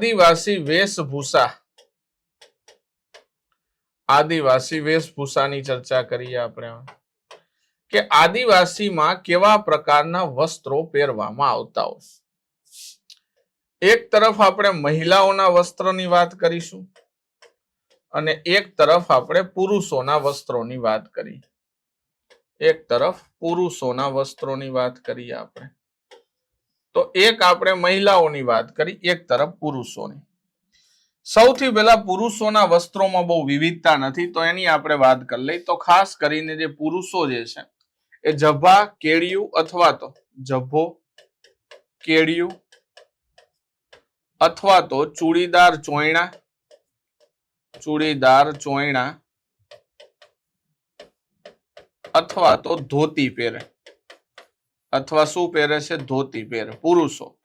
આદિવાસી વેશભૂષા. આદિવાસી વેશભૂષાની ચર્ચા કરીએ આપણે કે આદિવાસીમાં કેવા પ્રકારના વસ્ત્રો પહેરવામાં આવતા હોય. એક તરફ આપણે મહિલાઓના વસ્ત્રની વાત કરીશું. અને એક તરફ આપણે પુરુષોના વસ્ત્રોની વાત કરી એક તરફ પુરુષોના વસ્ત્રોની વાત કરીએ આપણે. તો એક આપણે મહિલાઓની વાત કરી, એક તરફ પુરુષોની. સૌથી પહેલા પુરુષોના વસ્ત્રોમાં બહુ વિવિધતા નથી, તો એની આપણે વાત કરી લઈ તો ખાસ કરીને જે પુરુષો જે છે, એ જભા કેડિયું અથવા તો જભો કેડિયું અથવા તો ચૂડીદાર ચોયણા ચૂડીદાર ચોયણા અથવા તો ધોતી પહેરે. અથવા શું પહેરે છે? ધોતી પહેરે, પુરુષો.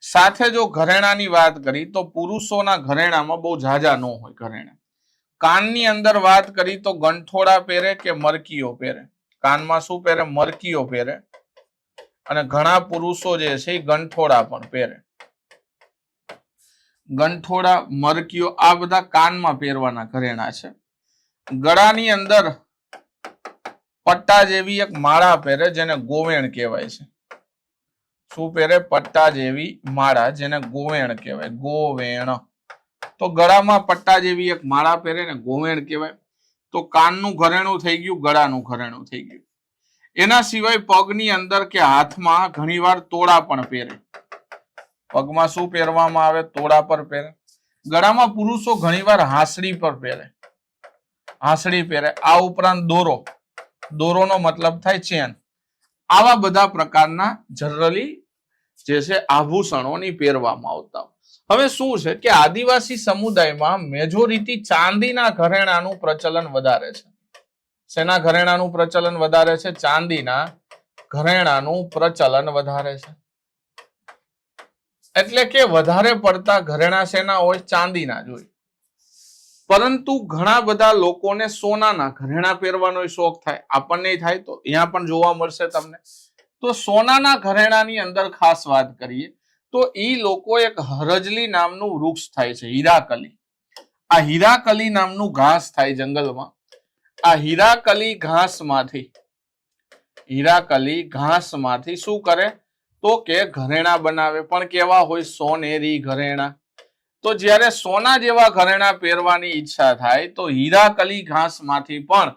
સાથે જો ઘરેણાની વાત કરી, તો પુરુષોના ઘરેણામાં બહુ ઝાઝા ન હોય ઘરેણા. કાનની અંદર વાત કરી, તો ગંઠોડા પહેરે કે મરકીઓ પહેરે? કાનમાં શું પહેરે? મરકીઓ પહેરે. અને ઘણા પુરુષો જે છે, એ ગંઠોડા પણ પહેરે. ગંઠોડા મરકીઓ, આ બધા કાનમાં પહેરવાના ઘરેણા છે. ગળાની અંદર પટ્ટા જેવી એક માળા પહેરે જેને ગોવેણ કહેવાય છે. શું પહેરે? પટ્ટા જેવી માળા જેને ગોવેણ કહેવાય. ગોવેણ. તો ગળામાં પટ્ટા જેવી એક માળા પહેરે ને ગોવેણ કહેવાય. તો કાનનું ઘરેણું થઈ ગયું, ગળાનું ઘરેણું થઈ ગયું. એના સિવાય પગની અંદર કે હાથમાં ઘણીવાર તોડા પણ પહેરે. પગમાં શું પહેરવામાં આવે? તોડા પર પહેરે. ગળામાં પુરુષો ઘણીવાર હાંસડી પર પહેરે. હાંસડી પહેરે. આ ઉપરાંત દોરો. દોરોનો મતલબ થાય ચેન. આવા બધા પ્રકારના જનરલી જે છે આભૂષણોની પહેરવામાં આવતા. હવે શું છે કે આદિવાસી સમુદાયમાં મેજોરિટી ચાંદીના ઘરેણાનું પ્રચલન વધારે છે. શેના ઘરેણાનું પ્રચલન વધારે છે? ચાંદીના ઘરેણાનું પ્રચલન વધારે છે. એટલે કે વધારે પડતા ઘરેણા શેના હોય? ચાંદીના જ હોય. પરંતુ ઘણા બધા લોકોને સોનાના ઘરેણા પહેરવાનો શોખ થાય. આપણને થાય તો અહીંયા પણ જોવા મળશે તમને. તો સોનાના ઘરેણાની અંદર ખાસ વાત કરીએ તો ઈ લોકો એક હરજલી નામનું વૃક્ષ થાય છે, હીરાકલી. આ હીરાકલી નામનું ઘાસ થાય જંગલમાં. આ હીરાકલી ઘાસમાંથી હીરાકલી ઘાસમાંથી શું કરે? તો કે ઘરેણા બનાવે. પણ કેવા હોય સોનેરી ઘરેણા? તો જ્યારે સોના જેવા ઘરેણા પહેરવાની ઈચ્છા થાય, તો હીરાકલી ઘાસમાંથી પણ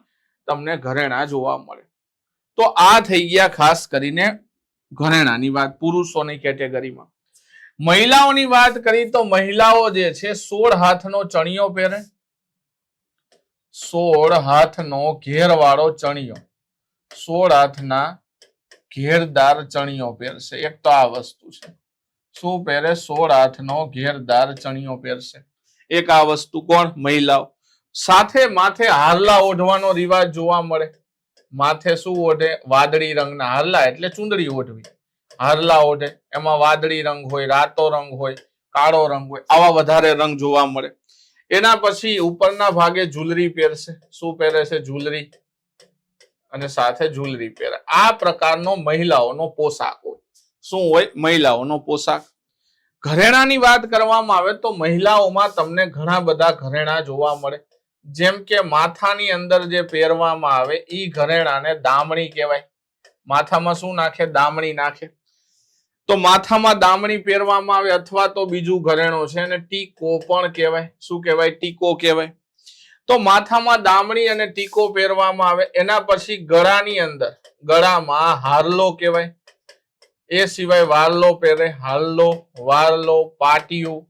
તમને ઘરેણા જોવા મળે. તો આ થઈ ગયા ખાસ કરીને ઘરેણાની વાત, પુરુષોની કેટેગરીમાં. મહિલાઓની વાત કરી તો મહિલાઓ જે છે, સોળ હાથનો ચણિયો પહેરે. સોળ હાથનો ઘેરવાળો ચણિયો. સોળ હાથના ઘેરદાર ચણિયો પહેરશે. એક તો આ વસ્તુ છે. શું પહેરે? સોળ હાથનો ઘેરદાર ચણિયો પહેરશે. એક આ વસ્તુ કોણ? મહિલાઓ. સાથે માથે હારલા ઓઢવાનો રિવાજ જોવા મળે. માથે શું ઓઢે? વાદળી રંગના હારલા એટલે ચુંદડી ઓઢવી. હારલા ઓઢે. એમાં વાદળી રંગ હોય, રાતો રંગ હોય, કાળો રંગ હોય, આવા વધારે રંગ જોવા મળે. એના પછી ઉપરના ભાગે ઝુલરી પહેરશે. શું પહેરે છે? ઝુલરી અને સાથે ઝુલરી પહેરે. આ પ્રકારનો મહિલાઓનો પોશાક હોય. શું હોય? મહિલાઓનો પોશાક. ઘરેણાની વાત કરવામાં આવે તો મહિલાઓમાં તમને ઘણા બધા ઘરેણા જોવા મળે. જેમ કે માથાની અંદર જે પહેરવામાં આવે એ ઘરેણાને દામણી કહેવાય. માથામાં શું નાખે? દામણી નાખે. તો માથામાં દામણી પહેરવામાં આવે અથવા તો બીજું ઘરેણું છે અને ટીકો પણ કહેવાય. શું કહેવાય? ટીકો કહેવાય. તો માથામાં દામણી અને ટીકો પહેરવામાં આવે. એના પછી ગળાની અંદર, ગળામાં હારલો કહેવાય. એ સિવાય વારલો પહેરે, હારલો, વારલો, પાટિયું.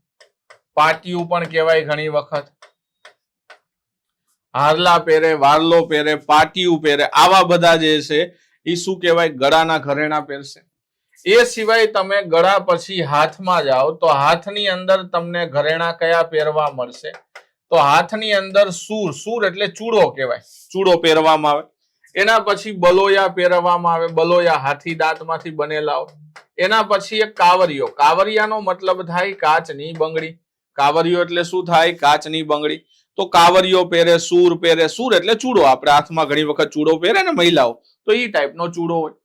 પાટિયું પણ કહેવાય ઘણી વખત. હારલા પહેરે, વારલો પહેરે, પાટિયું પહેરે, આવા બધા જે છે એ શું કહેવાય? ગળાના ઘરેણા પહેરશે. એ સિવાય તમે ગળા પછી હાથમાં જાઓ, તો હાથની અંદર તમને ઘરેણા કયા પહેરવા મળશે? તો હાથની અંદર સૂર સૂર એટલે ચૂડો કહેવાય. ચૂડો પહેરવામાં આવે. એના પછી બલોયા પહેરવામાં આવે, બલોયા હાથી દાંતમાંથી બનેલા એના પછી એક કાવરિયો કાવરિયાનો મતલબ થાય કાચની બંગડી. કાવરિયો એટલે શું થાય? કાચની બંગડી. તો કાવરિયો પહેરે, સૂર પહેરે. સૂર એટલે ચૂડો. આપણે હાથમાં ઘણી વખત ચૂડો પહેરે ને મહિલાઓ. તો એ ટાઈપનો ચૂડો હોય.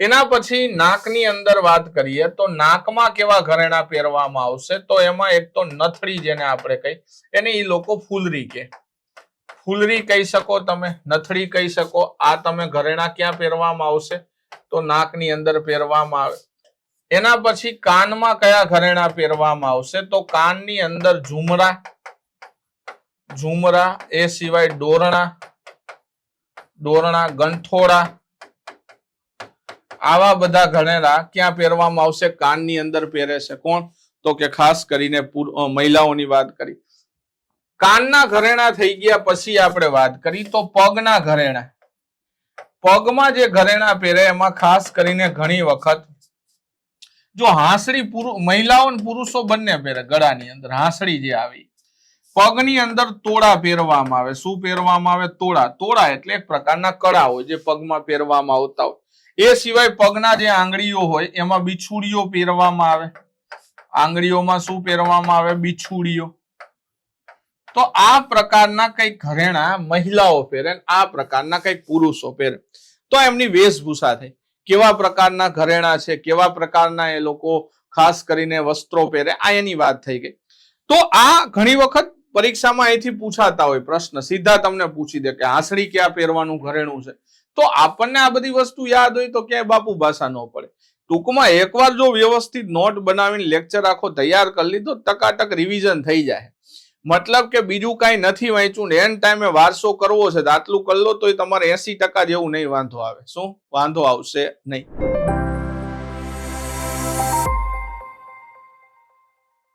એના પછી નાકની અંદર વાત કરીએ તો નાકમાં કેવા ઘરેણા પહેરવામાં આવશે? તો એમાં એક તો નથડી જેને આપણે કહી એને એ લોકો ફૂલરી કે ફૂલરી કહી શકો તમે નથડી કહી શકો, આ તમે ઘરેણા ક્યાં પહેરવામાં આવશે? તો નાકની અંદર પહેરવામાં આવે. એના પછી કાનમાં કયા ઘરેણા પહેરવામાં આવશે? તો કાનની અંદર ઝુમરા ઝુમરા, એ સિવાય ડોરણા ડોરણા ગંઠોડા આવા બધા ઘરેણા ક્યાં પહેરવામાં આવશે? કાનની અંદર પહેરે છે. કોણ? તો કે ખાસ કરીને મહિલાઓની વાત કરી. કાનના ઘરેણા થઈ ગયા પછી આપણે વાત કરી તો પગના ઘરેણા. પગમાં જે ઘરેણા પહેરે એમાં ખાસ કરીને ઘણી વખત જો હાંસળી મહિલાઓ અને પુરુષો બંને પહેરે ગળાની અંદર હાંસળી જે આવી, પગની અંદર તોડા પહેરવામાં આવે. શું પહેરવામાં આવે? તોડા. તોડા એટલે એક પ્રકારના કળાઓ જે પગમાં પહેરવામાં આવતા હોય. એ સિવાય પગના જે આંગળીઓ હોય એમાં બિછુડીઓ પહેરવામાં આવે. આંગળીઓમાં શું પહેરવામાં આવે? બિછુડીઓ. તો આ પ્રકારના કઈ ઘરેણા મહિલાઓ પહેરે આ પ્રકારના કઈ પુરુષો પહેરે. તો એમની વેશભૂષા થઈ. કેવા પ્રકારના ઘરેણા છે, કેવા પ્રકારના એ લોકો ખાસ કરીને વસ્ત્રો પહેરે, આ એની વાત થઈ ગઈ. તો આ ઘણી વખત પરીક્ષામાં અહીંથી પૂછાતા હોય પ્રશ્ન. સીધા તમને પૂછી દે કે હાંસળી ક્યાં પહેરવાનું ઘરેણું છે. તો આપણને આ બધી વસ્તુ યાદ હોય તો ક્યાંય બાપુ ભાષા ન પડે. ટૂંકમાં એકવાર જો વ્યવસ્થિત નોટ બનાવીને લેક્ચર આખો તૈયાર કરી લીધો, ટકાટક રિવિઝન થઈ જાય. મતલબ કે બીજું કાંઈ નથી વાંચ્યું ને એન ટાઈમે વારસો કરવો છે, તો આટલું કરી લો તોય તમારે એસી ટકા જેવું નહીં વાંધો આવે. શું? વાંધો આવશે નહીં.